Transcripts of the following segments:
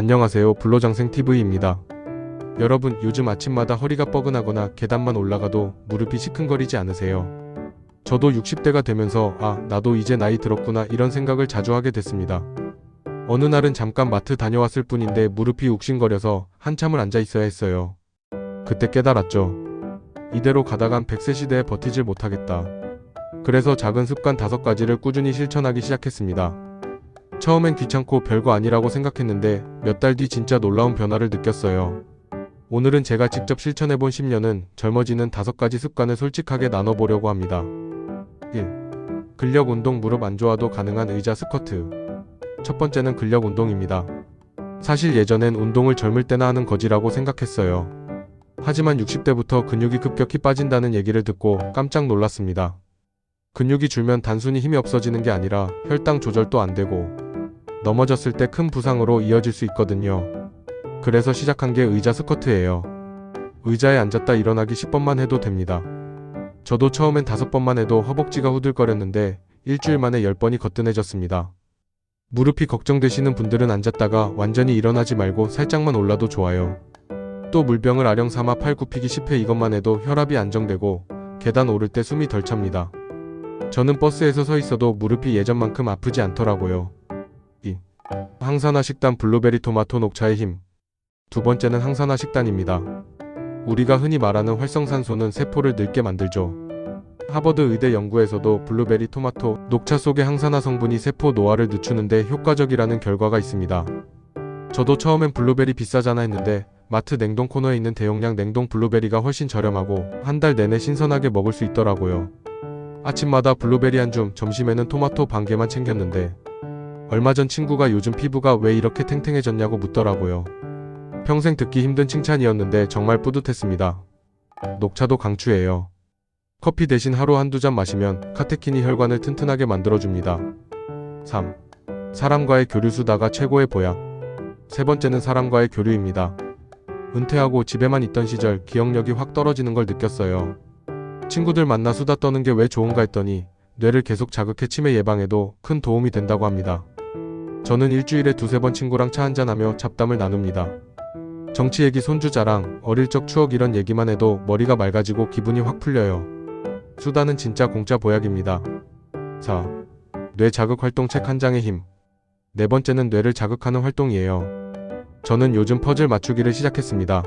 안녕하세요. 불로장생TV입니다. 여러분, 요즘 아침마다 허리가 뻐근하거나 계단만 올라가도 무릎이 시큰거리지 않으세요? 저도 60대가 되면서 아, 나도 이제 나이 들었구나 이런 생각을 자주 하게 됐습니다. 어느 날은 잠깐 마트 다녀왔을 뿐인데 무릎이 욱신거려서 한참을 앉아 있어야 했어요. 그때 깨달았죠. 이대로 가다간 100세 시대에 버티질 못하겠다. 그래서 작은 습관 다섯 가지를 꾸준히 실천하기 시작했습니다. 처음엔 귀찮고 별거 아니라고 생각했는데 몇 달 뒤 진짜 놀라운 변화를 느꼈어요. 오늘은 제가 직접 실천해본 10년은 젊어지는 다섯 가지 습관을 솔직하게 나눠보려고 합니다. 1. 근력 운동 무릎 안 좋아도 가능한 의자 스쿼트. 첫 번째는 근력 운동입니다. 사실 예전엔 운동을 젊을 때나 하는 거지라고 생각했어요. 하지만 60대부터 근육이 급격히 빠진다는 얘기를 듣고 깜짝 놀랐습니다. 근육이 줄면 단순히 힘이 없어지는 게 아니라 혈당 조절도 안 되고 넘어졌을 때 큰 부상으로 이어질 수 있거든요. 그래서 시작한 게 의자 스쿼트예요. 의자에 앉았다 일어나기 10번만 해도 됩니다. 저도 처음엔 5번만 해도 허벅지가 후들거렸는데 일주일 만에 10번이 거뜬해졌습니다. 무릎이 걱정되시는 분들은 앉았다가 완전히 일어나지 말고 살짝만 올라도 좋아요. 또 물병을 아령 삼아 팔 굽히기 10회 이것만 해도 혈압이 안정되고 계단 오를 때 숨이 덜 찹니다. 저는 버스에서 서 있어도 무릎이 예전만큼 아프지 않더라고요. 2. 항산화 식단 블루베리 토마토 녹차의 힘. 두 번째는 항산화 식단입니다. 우리가 흔히 말하는 활성산소는 세포를 늙게 만들죠. 하버드 의대 연구에서도 블루베리 토마토 녹차 속의 항산화 성분이 세포 노화를 늦추는데 효과적이라는 결과가 있습니다. 저도 처음엔 블루베리 비싸잖아 했는데 마트 냉동 코너에 있는 대용량 냉동 블루베리가 훨씬 저렴하고 한 달 내내 신선하게 먹을 수 있더라고요. 아침마다 블루베리 한 줌, 점심에는 토마토 반 개만 챙겼는데 얼마 전 친구가 요즘 피부가 왜 이렇게 탱탱해졌냐고 묻더라고요. 평생 듣기 힘든 칭찬이었는데 정말 뿌듯했습니다. 녹차도 강추예요. 커피 대신 하루 한두 잔 마시면 카테킨이 혈관을 튼튼하게 만들어줍니다. 3. 사람과의 교류 수다가 최고의 보약. 세 번째는 사람과의 교류입니다. 은퇴하고 집에만 있던 시절 기억력이 확 떨어지는 걸 느꼈어요. 친구들 만나 수다 떠는 게 왜 좋은가 했더니 뇌를 계속 자극해 치매 예방에도 큰 도움이 된다고 합니다. 저는 일주일에 두세 번 친구랑 차 한잔하며 잡담을 나눕니다. 정치 얘기 손주 자랑, 어릴 적 추억 이런 얘기만 해도 머리가 맑아지고 기분이 확 풀려요. 수다는 진짜 공짜 보약입니다. 4. 뇌 자극 활동 책 한 장의 힘. 네 번째는 뇌를 자극하는 활동이에요. 저는 요즘 퍼즐 맞추기를 시작했습니다.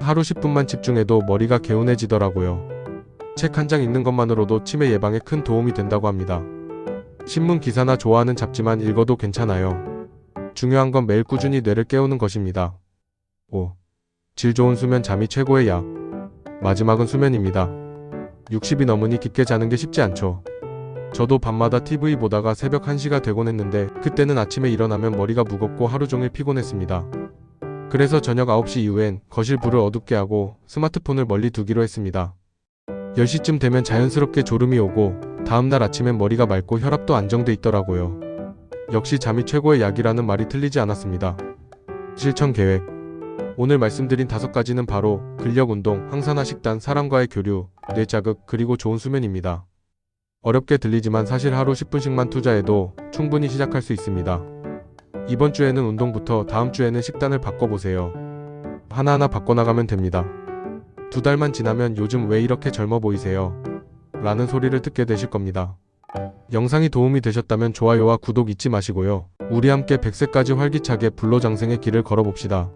하루 10분만 집중해도 머리가 개운해지더라고요. 책 한 장 읽는 것만으로도 치매 예방에 큰 도움이 된다고 합니다. 신문 기사나 좋아하는 잡지만 읽어도 괜찮아요. 중요한 건 매일 꾸준히 뇌를 깨우는 것입니다. 5. 질 좋은 수면 잠이 최고의 약. 마지막은 수면입니다. 60이 넘으니 깊게 자는 게 쉽지 않죠. 저도 밤마다 TV 보다가 새벽 1시가 되곤 했는데 그때는 아침에 일어나면 머리가 무겁고 하루 종일 피곤했습니다. 그래서 저녁 9시 이후엔 거실 불을 어둡게 하고 스마트폰을 멀리 두기로 했습니다. 10시쯤 되면 자연스럽게 졸음이 오고 다음날 아침엔 머리가 맑고 혈압도 안정돼 있더라고요. 역시 잠이 최고의 약이라는 말이 틀리지 않았습니다. 실천 계획. 오늘 말씀드린 다섯 가지는 바로 근력 운동, 항산화 식단, 사람과의 교류, 뇌 자극, 그리고 좋은 수면입니다. 어렵게 들리지만 사실 하루 10분씩만 투자해도 충분히 시작할 수 있습니다. 이번 주에는 운동부터 다음 주에는 식단을 바꿔보세요. 하나하나 바꿔나가면 됩니다. 두 달만 지나면 요즘 왜 이렇게 젊어 보이세요? 라는 소리를 듣게 되실 겁니다. 영상이 도움이 되셨다면 좋아요와 구독 잊지 마시고요. 우리 함께 100세까지 활기차게 불로장생의 길을 걸어봅시다.